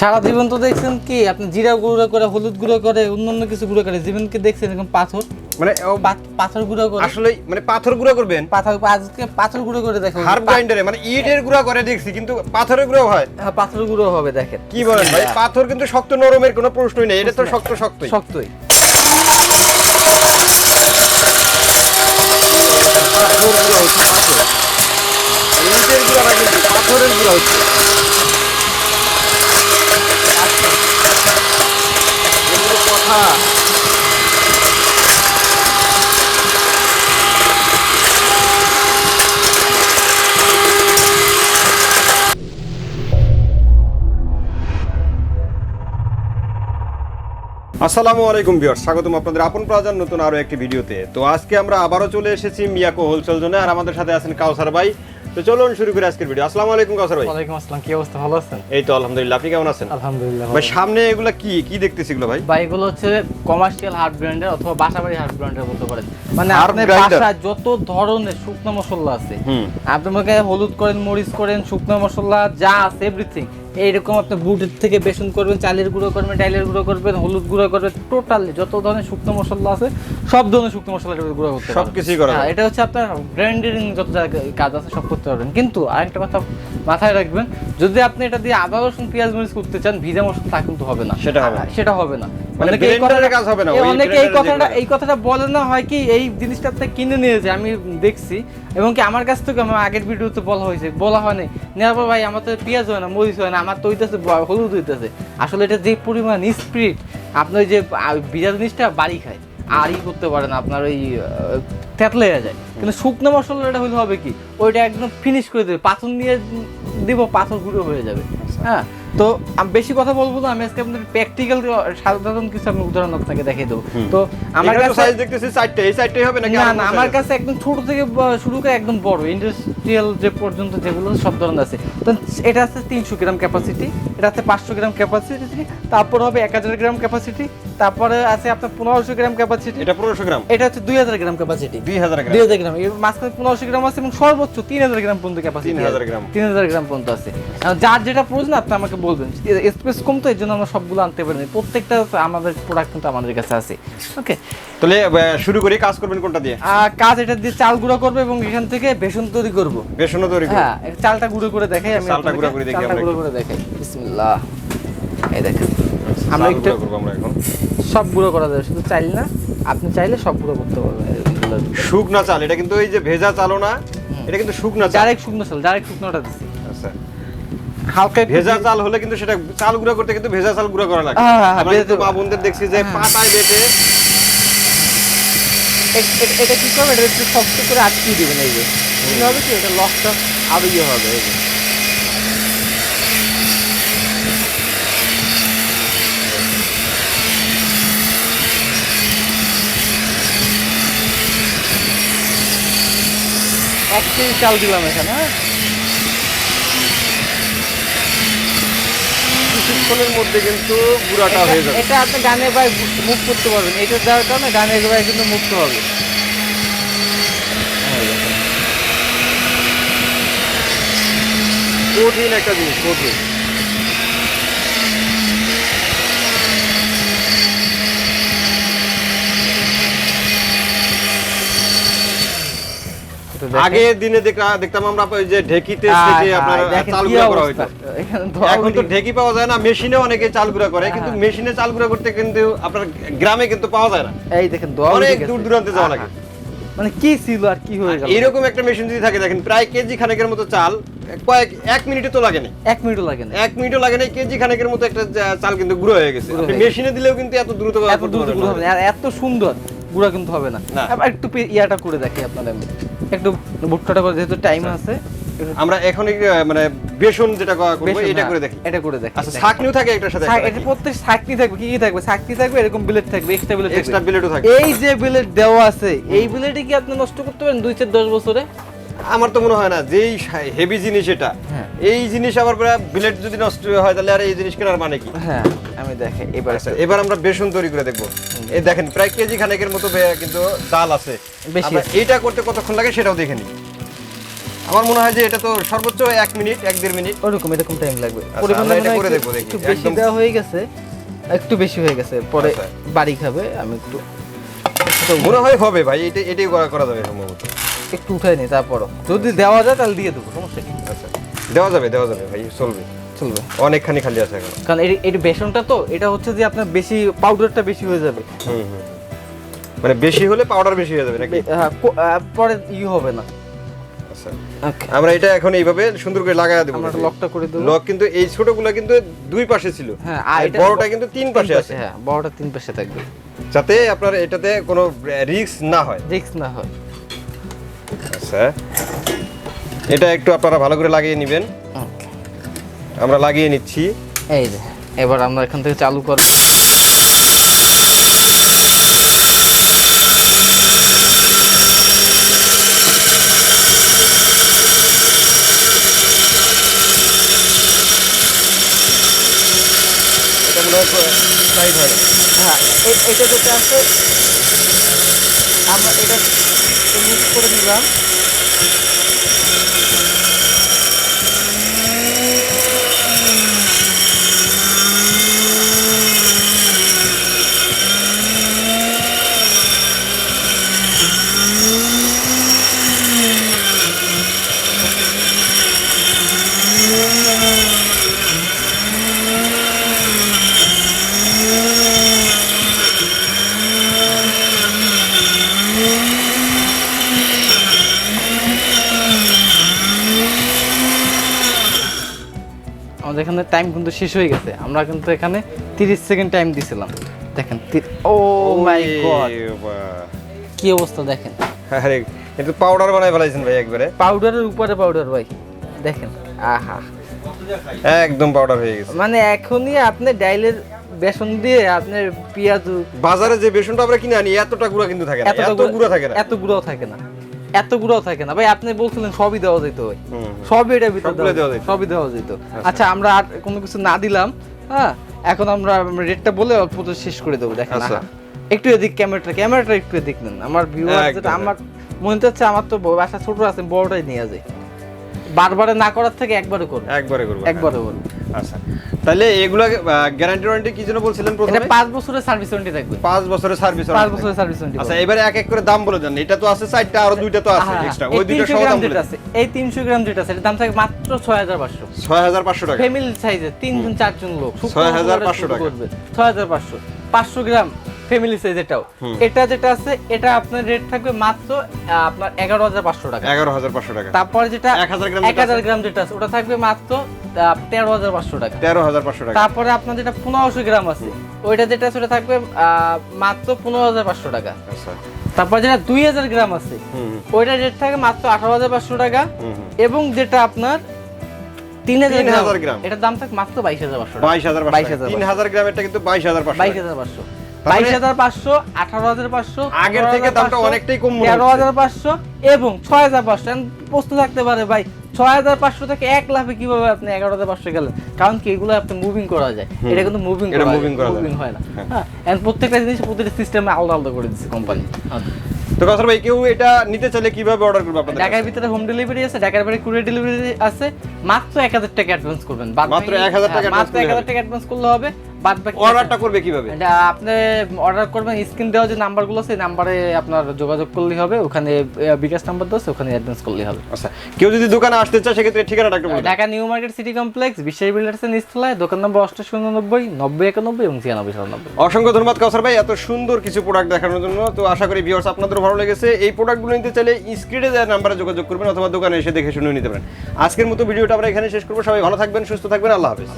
সারা জীবন তো দেখছেন কি আপনি জিরা গুঁড়ো করে হলুদ গুঁড়ো করে অন্যান্য কিছু গুঁড়ো করে জীবনকে দেখছেন এরকম পাথর। মানে ও পাথর গুঁড়ো করে। আসলে মানে পাথর গুঁড়া করবেন? পাথর আজকে পাথর গুঁড়ো করে দেখেন হার্ব গ্রাইন্ডারে মানে ইটের গুঁড়া করে দেখছি কিন্তু পাথরের গুঁড়ো হয়। হ্যাঁ, পাথর গুঁড়ো হবে দেখেন। কি বলেন ভাই? পাথর কিন্তু শক্ত নরমের কোনো প্রশ্নই নেই। এটা তো শক্ত শক্তই। শক্তই। পাথর গুঁড়া হচ্ছে পাথর। ইটের গুঁড়া না কিন্তু পাথরের গুঁড়া হচ্ছে। আসসালামু আলাইকুম ভিউয়ার্স, স্বাগতম আপনাদের আপন প্রাজার নতুন আরও একটি ভিডিওতে। তো আজকে আমরা আবারও চলে এসেছি মিয়াকো হোলসেল জোনে, আর আমাদের সাথে আছেন কাউসার ভাই। তো চলুন শুরু করি আজকের ভিডিও। আসসালামু আলাইকুম কাউসার ভাই। ওয়ালাইকুম আসসালাম কি অবস্থা? ভালো আছেন? এই তো আলহামদুলিল্লাহ আপনি কেমন আছেন? আলহামদুলিল্লাহ ভাই সামনে এগুলা কি? কি দেখতেছি এগুলো ভাই? ভাই এগুলো হচ্ছে কমার্শিয়াল হার্ড ব্র্যান্ডের অথবা বাসাবাড়ি হার্ড ব্র্যান্ডের বলতে পারেন। মানে আপনি আপনার grinder? যত ধরনের শুকনো মশলা আছে হুম। আপনি হলুদ করেন মরিচ করেন শুকনো মশলা যা আছে এভরিথিং এইরকম আপনি বুটের থেকে বেসন করবেন চালের গুঁড়ো করবেন ডাইলের গুঁড়ো করবেন হলুদ গুঁড়ো করবেন টোটালি যত ধরনের শুকনো মশলা আছে সব ধরনের শুকনো মশলা গুঁড়ো করতে সব কিছুই করা হ্যাঁ, এটা হচ্ছে আপনার ব্র্যান্ডিং যত জায়গায় কাজ আছে সব করতে পারবেন। কিন্তু আরেকটা কথা মাথায় রাখবেন যদি আপনি এটা দিয়ে আদা রসুন পেঁয়াজ মরিচ করতে চান ভিজা মশলা তা কিন্তু হবে না। সেটা হবে না। সেটা হবে না। অনেকে এই কথাটা- হবে না, অনেকে এই কথাটা এই কথাটা বলে না হয় কি এই জিনিসটা কিনে নিয়েছে আমি দেখছি। এবং কি আমার কাছ থেকে আমার আগের ভিডিওতে বলা হয়েছে বলা হয়নি। নেওয়ার পর ভাই আমার তো পেঁয়াজ হয় না মরিচ হয় না আমার তো হইতেছে হলুদ হইতেছে। আসলে এটা যে পরিমাণ স্প্রিট আপনার যে জিনিসটা বাড়ি খায়। আর ই করতে পারে না আপনার ওই তেতলে যায়। কিন্তু শুকনো মশলাটা হইলে হবে কি ওইটা একদম ফিনিশ করে দেবে পাথর নিয়ে দিব পাথর গুঁড়ো হয়ে যাবে। হ্যাঁ? তো আমি বেশি কথা বলব না আমি আজকে আপনাকে প্র্যাকটিক্যাল সাধারণ কিছু আমি উদাহরণ আপনাকে দেখিয়ে দেবো। তো আমার কাছে সাইজ দেখতেছি চারটে এই চারটেই হবে নাকি না না আমার কাছে একদম ছোট থেকে শুরু করে একদম বড় ইন্ডাস্ট্রিয়াল যে পর্যন্ত যেগুলো সব ধরনের আছে। তো এটা আছে তিনশো গ্রাম ক্যাপাসিটি এটা আছে পাঁচশো গ্রাম ক্যাপাসিটি তারপর হবে এক হাজার গ্রাম ক্যাপাসিটি তারপরে আছে আপনার পনেরোশো গ্রাম ক্যাপাসিটি এটা পনেরোশো গ্রাম? এটা হচ্ছে দুই হাজার গ্রাম ক্যাপাসিটি দুই হাজার গ্রাম। দুই হাজার গ্রাম এর মাঝখানে পনেরোশো গ্রাম আছে এবং সর্বোচ্চ তিন হাজার গ্রাম পর্যন্ত ক্যাপাসিটি 3000 গ্রাম। তিন হাজার গ্রাম পর্যন্ত আছে। যার যেটা প্রয়োজন আপনি আমাকে বলবেন? স্পেস কম তো এর জন্য আমরা সবগুলো আনতে পারিনি প্রত্যেকটা আমাদের প্রোডাক্ট কিন্তু আমাদের কাছে আছে। ওকে তাহলে শুরু করি কাজ করবেন কোনটা দিয়ে? কাজ এটা দিয়ে চাল গুঁড়ো করব এবং এখান থেকে বেসন তৈরি করব। বেসনও তৈরি হ্যাঁ চালটা গুঁড়ো করে দেখাই আমি চালটা গুঁড়ো করে দেখি চালটা গুঁড়ো করে দেখাই। বিসমিল্লাহ। এই দেখেন। আমরা একটু গুঁড়ো করব আমরা এখন। সব গুঁড়ো করা যাবে শুধু চাইল না আপনি চাইলে সব গুঁড়ো করতে পারবেন। শুকনা চাল এটা কিন্তু এই যে ভেজা চালও না এটা কিন্তু শুকনা চাল। ডাইরেক্ট শুকনো চাল ডাইরেক্ট শুকনোটা দিচ্ছি। আচ্ছা। হালকা ভেজা চাল হলে কিন্তু সেটা চাল গুঁড়ো করতে কিন্তু ভেজা চাল গুঁড়ো করা লাগে। হ্যাঁ, হ্যাঁ, আমরা কিন্তু ভেজা- দেখছি যে হ্যাঁ। পাতায় বেটে এটা কি করবে এটা একটু শক্ত করে আটকিয়ে দিবেন এই যে। হবে কি এটা লকটা আরও ইয়ে হবে এই যে। এক কেজি চাল দিলাম এখানে হ্যাঁ? কিছুক্ষণের মধ্যে কিন্তু গুঁড়াটা হয়ে যাবে। এটা আপনি গানে ভাই মুভ করতে পারবেন। এটা দেওয়ার কারণে গানে ভাই কিন্তু মুক্ত হবে কঠিন একটা জিনিস কঠিন। আগে দিনে দেখতাম আমরা ওই যে ঢেকিতে আপনার চাল গুঁড়া করা এখন তো ঢেকি পাওয়া যায় না মেশিনে অনেকে চাল গুঁড়া করে কিন্তু হ্যাঁ। মেশিনে চাল গুঁড়া করতে কিন্তু আপনার গ্রামে কিন্তু পাওয়া যায় না। এই দেখেন অনেক দূর দূরান্তে যাওয়া লাগে। মানে কি ছিল আর কি হয়ে গেল? এরকম একটা মেশিন যদি থাকে দেখেন প্রায় কেজি খানেকের মতো চাল কয়েক এক মিনিটে তো লাগে না এক মিনিটও লাগে না এক মিনিটও লাগে না কেজি খানেকের মতো একটা চাল কিন্তু গুঁড়ো হয়ে গেছে। মেশিনে দিলেও কিন্তু এত দ্রুত এত দ্রুত গুঁড়ো হবে না। এত সুন্দর গুঁড়া কিন্তু হবে না। একটু ইয়াটা করে দেখি আপনাদের। একটু ভুট্টাটা করে যেহেতু টাইম আছে আমরা মানে বেসন যেটা করা করব এটা হ্যাঁ, করে দেখি। এটা করে দেখি আচ্ছা। ছাকনিও থাকে একটার সাথে এটা প্রত্যেক ছাকনি থাকবে কি কি থাকবে? ছাকনি থাকবে এরকম বিলেট থাকবে এক্সট্রা বিলেট এক্সট্রা থাকবে। বিলেটও এই যে বিলেট দেওয়া আছে এই বিলেটে কি আপনি নষ্ট করতে পারেন দুই চার দশ বছরে? আমার তো মনে হয় না যেই হেভি জিনিস এটা হ্যাঁ। এই জিনিস আবার বিলেট যদি নষ্ট হয় তাহলে আর এই জিনিস কেনার মানে কি? হ্যাঁ। আমি এবার আচ্ছা এবার আমরা বেসন তৈরি করে দেখব। এই দেখেন প্রায় কেজি খানেকের মতো কিন্তু চাল আছে। বেশি। এইটা করতে কতক্ষণ লাগে সেটাও দেখে নিই। আমার মনে হয় যে এটা তো সর্বোচ্চ এক মিনিট এক দেড় মিনিট। ওরকম এরকম টাইম লাগবে। আচ্ছা, এটা একটু- বেশি দেওয়া হয়ে গেছে একটু বেশি হয়ে গেছে। পরে আচ্ছা। বাড়ি খাবে আমি একটু মনে হয় হবে ভাই এটা এটাই করা করা যাবে সম্ভবত। একটু উঠাই নি তারপরও। যদি দেওয়া যায় তাহলে দিয়ে দেবো সমস্যা কি? আচ্ছা। দেওয়া যাবে দেওয়া যাবে ভাই চলবে। চলবে। অনেকখানি খালি আছে এখন। কারণ এই এই বেসনটা তো এটা হচ্ছে যে আপনার বেশি পাউডারটা বেশি হয়ে যাবে। হুম হুম মানে বেশি হলে পাউডার বেশি হয়ে যাবে নাকি? হ্যাঁ, পরে ই হবে না। আচ্ছা। আমরা এটা এখন এইভাবে সুন্দর করে লাগায় দেবো আমরা লকটা করে দেবো। লক কিন্তু এই ছোটগুলো কিন্তু দুই পাশে ছিল। হ্যাঁ আর বড়টা কিন্তু তিন পাশে আছে। হ্যাঁ বড়টা তিন পাশে থাকবে। যাতে আপনার এটাতে কোনো রিস্ক না হয়। রিস্ক না হয়। আচ্ছা। এটা একটু আপনারা ভালো করে লাগিয়ে নেবেন। আমরা লাগিয়ে নিচ্ছি। এই যে এবার আমরা এখান থেকে চালু করব। হয় এটা যেটা আছে আমরা এটা মিক্স করে দিলাম আমাদের এখানে টাইম কিন্তু শেষ হয়ে গেছে। আমরা কিন্তু এখানে তিরিশ সেকেন্ড টাইম দিছিলাম। দেখেন ও মাই গড কি অবস্থা দেখেন। আরে এটা পাউডার বানাই ফেলাইছেন ভাই একবারে। পাউডারের উপরে পাউডার ভাই দেখেন। আহা। একদম পাউডার হয়ে গেছে। মানে এখনই আপনি ডাইলের বেসন দিয়ে আপনার পেঁয়াজ বাজারে যে বেসনটা আমরা কিনে আনি এতটা গুঁড়া কিন্তু থাকে না এত গুঁড়া থাকে না। এত গুঁড়াও থাকে না। এত গুঁড়াও থাকে না। ভাই আপনি বলছিলেন সবই দেওয়া যেত। ভাই। সবই এটা ভিতরে দেওয়া যেত। সবই দেওয়া যেত। আচ্ছা। আমরা আর কোনো কিছু না দিলাম হ্যাঁ? এখন আমরা রেটটা বলে অল্প শেষ করে দেবো দেখেন। আচ্ছা। একটু এদিক ক্যামেরাটা ক্যামেরাটা একটু এদিক নেন। আমার ভিউয়ার যেটা আমার মনে হচ্ছে আমার তো বাসা ছোট আছে বড়টাই নিয়ে যায় বারবারে না করার থেকে একবারে করব। একবারে করব একবারে করব আচ্ছা। তাহলে এগুলা গ্যারান্টি ওয়ারেন্টি কি জন্য বলছিলেন প্রথমে এটা প্রথমে? পাঁচ বছরের সার্ভিস ওয়ারেন্টি থাকবে। পাঁচ বছরের সার্ভিস পাঁচ বছরের সার্ভিস ওয়ারেন্টি আচ্ছা এবারে এক এক করে দাম বলে দেন। এটা তো আছে চারটা আর দুইটা তো আছে এক্সট্রা ওই দুইটা সহ দাম বলে আছে। এই তিনশো গ্রাম যেটা আছে। এটার দাম থাকে মাত্র ছয় হাজার পাঁচশো। ছয় হাজার পাঁচশো টাকা। ফ্যামিলি সাইজে তিনজন চারজন লোক। 6,500 টাকা। ছয় হাজার পাঁচশো। পাঁচশো গ্রাম। ফ্যামিলি সাইজ এটাও। এটা যেটা আছে এটা আপনার রেট থাকবে মাত্র আপনার এগারো হাজার পাঁচশো টাকা। এগারো হাজার পাঁচশো টাকা। তারপরে যেটা 1000 গ্রাম এক হাজার গ্রাম যেটা আছে ওটা থাকবে মাত্র তেরো হাজার পাঁচশো টাকা। তেরো হাজার পাঁচশো টাকা। তারপরে আপনার যেটা পনেরোশো গ্রাম আছে ওইটা যেটা আছে ওটা থাকবে মাত্র পনেরো হাজার পাঁচশো টাকা। আচ্ছা। তারপর যেটা দুই হাজার গ্রাম আছে ওইটা রেট থাকে মাত্র আঠারো হাজার পাঁচশো টাকা। এবং যেটা আপনার তিন হাজার 3000 গ্রাম। এটার দাম থাকে মাত্র বাইশ হাজার পাঁচশো বাইশ হাজার বাইশ হাজার তিন হাজার গ্রামেরটা কিন্তু বাইশ হাজার বাইশ হাজার পাঁচশো। আগের থেকে দামটা অনেকটাই কম তেরো হাজার পাঁচশো এবং ছয় হাজার পাঁচশো। এখন থাকতে পারে ভাই ছয় হাজার পাঁচশো থেকে এক লাখে কীভাবে আপনি এগারো হাজার পাঁচশো গেলেন? কারণ কি এগুলো আপনি মুভিং করা যায়। এটা কিন্তু মুভিং এটা করা moving করা যায়। মুভিং হয় না। হ্যাঁ। প্রত্যেকটা জিনিস প্রতিটা সিস্টেমে আলাদা আলাদা করে দিচ্ছে কোম্পানি তো কাসার ভাই কেউ এটা নিতে চাইলে কীভাবে অর্ডার করবে আপনাদের ঢাকার ভিতরে হোম ডেলিভারি আছে ঢাকার বাইরে কুরিয়ার ডেলিভারি আছে। মাত্র এক হাজার টাকা অ্যাডভান্স করবেন। মাত্র বাকি- 1000 টাকা হ্যাঁ, মাত্র advance এক হাজার করলে টাকা অ্যাডভান্স করলে হবে। অর্ডারটা করবে কীভাবে? এটা আপনি অর্ডার করবেন স্ক্রিন দেওয়া যে নাম্বারগুলো নাম্বারে আপনার যোগাযোগ করলেই হবে ওখানে বিকাশ নাম্বার দেওয়া ওখানে অ্যাডভান্স করলেই হবে। আচ্ছা কেউ যদি দোকানে আসতে চায় সেক্ষেত্রে ঠিকানাটা একটু Dhaka new market city complex Biswas বিল্ডার্সের নিচতলায় দোকান নম্বর অষ্টাশি উননব্বই নব্বই একানব্বই এবং ছিয়ানব্বই সাতানব্বই। অসংখ্য ধন্যবাদ কাউসার ভাই এত সুন্দর কিছু প্রোডাক্ট দেখানোর জন্য। তো আশা করি ভিউয়ার্স আপনাদেরও ভালো লেগেছে। এই প্রোডাক্টগুলো নিতে চাইলে স্ক্রিনে দেওয়ার নাম্বারে যোগাযোগ করবেন অথবা দোকানে এসে দেখে শুনে নিতে পারেন। আজকের মতো ভিডিওটা আমরা এখানে শেষ করব। সবাই ভালো থাকবেন সুস্থ থাকবেন আল্লাহ হাফেজ।